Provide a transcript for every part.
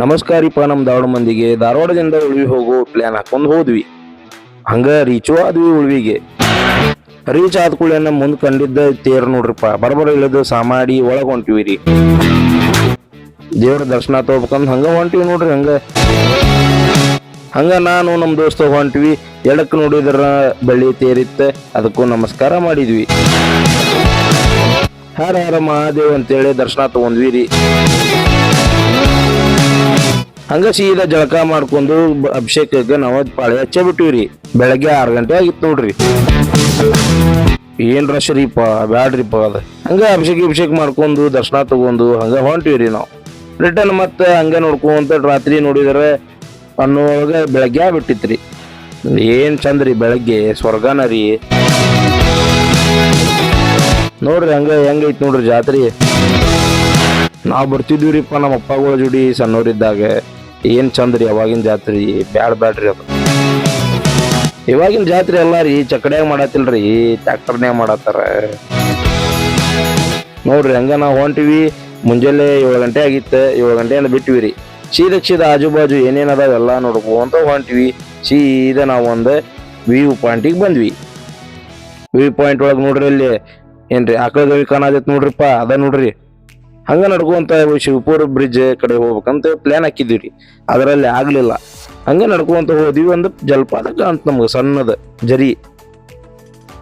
ನಮಸ್ಕಾರಿಪ್ಪ ನಮ್ಮ ಧಾರವಾಡ ಮಂದಿಗೆ. ಧಾರವಾಡದಿಂದ ಉಳ್ವಿ ಹೋಗೋ ಪ್ಲ್ಯಾನ್ ಹಾಕೊಂಡು ಹೋದ್ವಿ. ಹಂಗ ರೀಚು ಆದ್ವಿ ಉಳ್ವಿಗೆ. ರೀಚ್ ಆದ ಕೂಡಲೇ ನಮ್ಮ ಮುಂದೆ ಕಂಡಿದ್ದ ತೇರ್ ನೋಡ್ರಿಪ್ಪ ಬರಬರ ಇಲ್ಲದ ಸಾಮಾಡಿ ಒಳಗೆ ಹೊಂಟಿವಿ ರೀ. ದೇವ್ರ ದರ್ಶನ ತಗೋಬೇಕಂದ್ ಹಂಗ ಹೊಂಟಿವಿ ನೋಡ್ರಿ, ಹಂಗ. ಹಂಗ ನಾನು ನಮ್ಮ ದೋಸ್ತ ಹೊಂಟಿವಿ. ಎಡಕ್ಕೆ ನೋಡಿದ್ರ ಬಳ್ಳಿ ತೇರಿತ್ತ, ಅದಕ್ಕೂ ನಮಸ್ಕಾರ ಮಾಡಿದ್ವಿ. ಹರ ಹರ ಮಹಾದೇವ್ ಅಂತೇಳಿ ದರ್ಶನ ತಗೊಂಡ್ವಿ ರೀ. ಹಂಗ ಸೀದಾ ಜಳಕ ಮಾಡ್ಕೊಂಡು ಅಭಿಷೇಕಕ್ಕೆ ನಾವು ಪಾಳೆ ಹಚ್ಚ ಬಿಟ್ಟಿವ್ರಿ ಬೆಳಗ್ಗೆ ಆರು ಗಂಟೆ ಆಗಿತ್ತು ನೋಡ್ರಿ. ಏನ್ ರಶ್ ರೀಪ ಬ್ಯಾಡ್ರಿಪ್ಪ ಅದ. ಹಂಗ ಅಭಿಷೇಕ ಅಭಿಷೇಕ ಮಾಡ್ಕೊಂಡು ದರ್ಶನ ತಗೊಂಡು ಹಂಗ ಹೊಂಟಿವ್ರಿ ನಾವು. ರಿಟರ್ನ್ ಮತ್ತೆ ಹಂಗೆ ನೋಡ್ಕೊಂತ ರಾತ್ರಿ ನೋಡಿದ್ರೆ ಅನ್ನೋವಾಗ ಬೆಳಗ್ಗೆ ಬಿಟ್ಟಿತ್ರಿ ಏನ್ ಚಂದ್ರಿ ಬೆಳಗ್ಗೆ, ಸ್ವರ್ಗನ ರೀ. ನೋಡ್ರಿ ಹಂಗ ಹೆಂಗೈತ್ ನೋಡ್ರಿ ಜಾತ್ರೆ. ನಾವು ಬರ್ತಿದ್ವಿರಿಪ್ಪ ನಮ್ಮ ಅಪ್ಪಗಳ ಜೋಡಿ ಸಣ್ಣವರಿದ್ದಾಗ. ಏನ್ ಚಂದ್ರಿ ಅವಾಗಿನ ಜಾತ್ರೆ? ಬ್ಯಾಡ ಬ್ಯಾಡ್ರಿ ಅದು. ಇವಾಗಿನ ಜಾತ್ರೆ ಎಲ್ಲ ರೀ ಚಕಡ್ಯಾಗ ಮಾಡತ್ತಿಲ್ರಿ ಟ್ಯಾಕ್ಟರ್ನ್ಯಾಗ ಮಾಡತ್ತಾರ. ನೋಡ್ರಿ, ಹಂಗ ನಾವು ಹೊಂಟಿವಿ. ಮುಂಜಾನೆ ಏಳು ಗಂಟೆ ಆಗಿತ್ತು, ಏಳು ಗಂಟೆಯಿಂದ ಬಿಟ್ವಿ ರೀ. ಸೀದಾ ಸೀದಾ ಆಜು ಬಾಜು ಏನೇನು ಎಲ್ಲ ನೋಡ್ಕೊಂತ ಹೊಂಟಿವಿ. ಸೀದಾ ನಾವು ಒಂದು ವ್ಯೂ ಪಾಯಿಂಟಿಗೆ ಬಂದ್ವಿ. ವ್ಯೂ ಪಾಯಿಂಟ್ ಒಳಗೆ ನೋಡ್ರಿ ಇಲ್ಲಿ ಏನ್ರಿ, ಆಕಳ ಗವಿ ಕಾಣತೈತಿ ನೋಡ್ರಿಪ್ಪ, ಅದ ನೋಡ್ರಿ. ಹಂಗ ನಡ್ಕೊಂತ ಶಿವಪುರ ಬ್ರಿಡ್ಜ್ ಕಡೆ ಹೋಗ್ಬೇಕಂತ ಪ್ಲಾನ್ ಹಾಕಿದ್ವಿ ರೀ ಅದರಲ್ಲಿ ಆಗ್ಲಿಲ್ಲ. ಹಂಗ ನಡ್ಕೊಂತ ಹೋದ್ವಿ ಒಂದು ಜಲಪಾತ ಅಂತ ನಮ್ಗೆ ಸಣ್ಣದ ಜರಿ.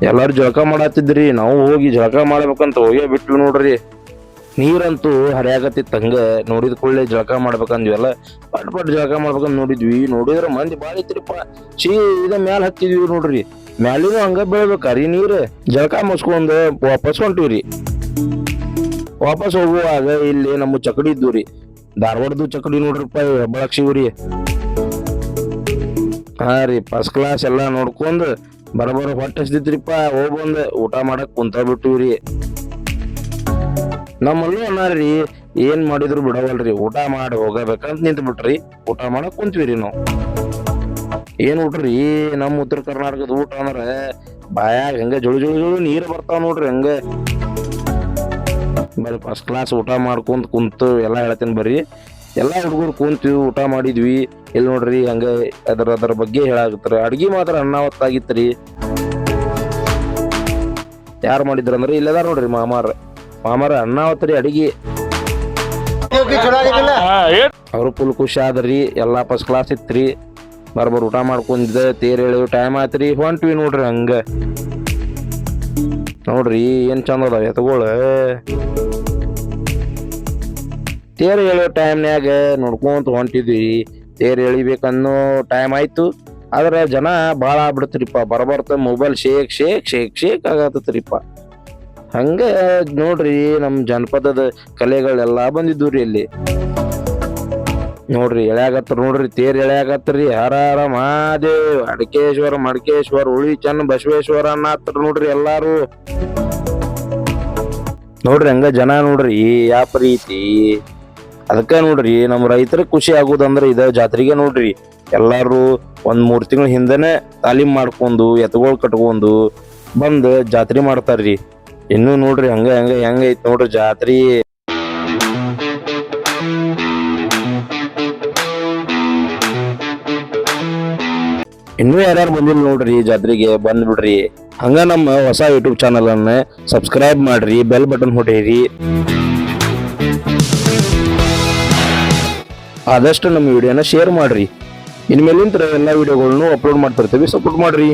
ಎಲ್ಲಾರು ಜಳಕ ಮಾಡತ್ತಿದ್ರಿ ನಾವು ಹೋಗಿ ಜಳಕ ಮಾಡ್ಬೇಕಂತ ಹೋಗೇ ಬಿಟ್ವಿ ನೋಡ್ರಿ. ನೀರಂತೂ ಹರಿಯಾಗತ್ತಿತ್ತು ಹಂಗ, ನೋಡಿದ ಕೂಡಲೇ ಜಳಕ ಮಾಡ್ಬೇಕಂದ್ವಿಲ್ಲ ಪಟ್ ಪಟ್ ಜಳಕ ಮಾಡ್ಬೇಕಂತ ನೋಡಿದ್ವಿ. ನೋಡಿದ್ರ ಮಂದಿ ಬಾಳ ಇತ್ರಿಪ್ಪ ಇದ ಮ್ಯಾಲ ಹತ್ತಿದ್ವಿ ನೋಡ್ರಿ. ಮ್ಯಾಲಿನೂ ಹಂಗ ಬೀಳ್ಬೇಕ್ರಿ ನೀರ್ ಜಳಕ ಮುಸ್ಕೊಂಡು ವಾಪಸ್ ಹೊಂಟಿವ್ರಿ. ವಾಪಸ್ ಹೋಗುವಾಗ ಇಲ್ಲಿ ನಮ್ಮ ಚಕಡಿ ಇದ್ದು ರೀ. ಧಾರವಾಡದು ಚಕಡಿ ನೋಡ್ರಿಪ್ಪ ಹೆಬ್ಬಳಕ್ ಶಿವರಿ ಹಾ ರೀ ಫಸ್ಟ್ ಕ್ಲಾಸ್ ಎಲ್ಲ ನೋಡ್ಕೊಂಡು ಬರಬರ ಹೊಟ್ಟೆ ಹಸ್ದಿತ್ರಿಪ್ಪ ಹೋಗ್ ಬಂದ್, ಊಟ ಮಾಡಕ್ ಕುಂತ ಬಿಟ್ಟಿವ್ರಿ ನಮ್ಮಲ್ಲೂ ಅನ್ನಾರ್ರಿ ಏನ್ ಮಾಡಿದ್ರು ಬಿಡವಲ್ರಿ, ಊಟ ಮಾಡಿ ಹೋಗಬೇಕಂತ ನಿಂತ ಬಿಟ್ರಿ ಊಟ ಮಾಡಕ್ ರೀ ನಾವು. ಏನ್ ಊಟ್ರಿ, ನಮ್ಮ ಉತ್ತರ ಕರ್ನಾಟಕದ ಊಟ ಅಂದ್ರೆ ಬಾಯಾಗ ಹಂಗ ಜುಳು ಜುಳು ಜುಳು ನೀರು ಬರ್ತಾವ ನೋಡ್ರಿ ಹಂಗ. ಬರೀ ಫಸ್ಟ್ ಕ್ಲಾಸ್ ಊಟ ಮಾಡ್ಕೊಂತ ಕುಂತು ಎಲ್ಲ ಹೇಳ್ತೀನಿ ಬರ್ರಿ. ಎಲ್ಲ ಹುಡುಗರು ಕುಂತೀವಿ ಊಟ ಮಾಡಿದ್ವಿ. ಇಲ್ಲಿ ನೋಡ್ರಿ ಹಂಗೆ ಅದ್ರ ಅದ್ರ ಬಗ್ಗೆ ಹೇಳಾಕತ್ತಾರ. ಅಡ್ಗೆ ಮಾತ್ರ ಅನ್ನಾವತ್ತಾಗಿತ್ರಿ ಯಾರು ಮಾಡಿದ್ರಂದ್ರೆ ಇಲ್ಲದಾರ ನೋಡ್ರಿ ಮಾಮಾರ. ಮಾಮಾರ ಅನ್ನಾವತ್ರಿ ಅಡಿಗೆ. ಅವರು ಫುಲ್ ಖುಷಿ ಆದ್ರಿ. ಎಲ್ಲ ಫಸ್ಟ್ ಕ್ಲಾಸ್ ಇತ್ರಿ. ಬರ್ಬರ್ ಊಟ ಮಾಡ್ಕೊಂಡಿದ್ದ ತೇರ್ ಎಳೆಯೋ ಟೈಮ್ ಆತ್ರಿ. ಹೊಂಟ್ವಿ ನೋಡ್ರಿ ಹಂಗ. ನೋಡ್ರಿ ಏನ್ ಚಂದ ಅದಾವ ಎತ್ಗೋಳ. ತೇರ್ ಎಳೆಯೋ ಟೈಮ್ನ್ಯಾಗ ನೋಡ್ಕೊಂತ ಹೊಂಟಿದ್ವಿ. ತೇರು ಎಳಿಬೇಕನ್ನೋ ಟೈಮ್ ಆಯಿತು. ಆದರೆ ಜನ ಭಾಳ ಆಗ್ಬಿಡ್ತ್ರಿಪ್ಪ. ಬರಬರ್ತ mobile shake shake shake shake ಆಗತ್ತತ್ರಿಪ್ಪ. ಹಂಗೆ ನೋಡ್ರಿ ನಮ್ಮ ಜನಪದದ ಕಲೆಗಳೆಲ್ಲ ಬಂದಿದ್ವು ರೀ ಇಲ್ಲಿ ನೋಡ್ರಿ ಎಳೆಯಾಗತ್ತ ನೋಡ್ರಿ, ತೇರ್ ಎಳ್ಯಾಗತ್ರಿ. ಹರ ಹರ ಮಹಾದೇವ್ ಅಡಕೇಶ್ವರ ಮಡಕೇಶ್ವರ ಉಳಿ ಚೆನ್ನ ಬಸವೇಶ್ವರ ಅನ್ನತ್ರ ನೋಡ್ರಿ ಎಲ್ಲಾರು. ನೋಡ್ರಿ ಹಂಗ ಜನ ನೋಡ್ರಿ ಯಾವ ಪ್ರೀತಿ. ಅದಕ್ಕ ನೋಡ್ರಿ ನಮ್ಮ ರೈತರ ಖುಷಿ ಆಗುದಂದ್ರ ಇದ ಜಾತ್ರೆಗೆ ನೋಡ್ರಿ. ಎಲ್ಲಾರು ಒಂದ್ ಮೂರ್ ತಿಂಗಳ ಹಿಂದೆನೆ ತಾಲೀಮ್ ಮಾಡ್ಕೊಂಡು, ಎತ್ಗೊಳ್ ಕಟ್ಕೊಂಡು ಬಂದ್ ಜಾತ್ರೆ ಮಾಡ್ತಾರ್ರಿ. ಇನ್ನು ನೋಡ್ರಿ ಹಂಗ ಹಂಗ, ಹೆಂಗ ಐತ್ ನೋಡ್ರಿ ಜಾತ್ರಿ. ಇನ್ನೂ ಯಾರ್ಯಾರು ಬಂದಿಲ್ಲ ನೋಡ್ರಿ ಜಾತ್ರೆಗೆ ಬಂದ್ ಬಿಡ್ರಿ ಹಂಗ ನಮ್ಮ ಹೊಸ ಯೂಟ್ಯೂಬ್ ಚಾನಲ್ ಅನ್ನ ಸಬ್ಸ್ಕ್ರೈಬ್ ಮಾಡ್ರಿ ಬೆಲ್ ಬಟನ್ ಹೊಡೀರಿ. ಆದಷ್ಟು ನಮ್ಮ ವಿಡಿಯೋನ ಶೇರ್ ಮಾಡ್ರಿ. ಇನ್ಮೇಲಿಂತ ಎಲ್ಲ ವಿಡಿಯೋಗಳನ್ನು ಅಪ್ಲೋಡ್ ಮಾಡ್ತಿರ್ತೀವಿ. ಸಪೋರ್ಟ್ ಮಾಡ್ರಿ.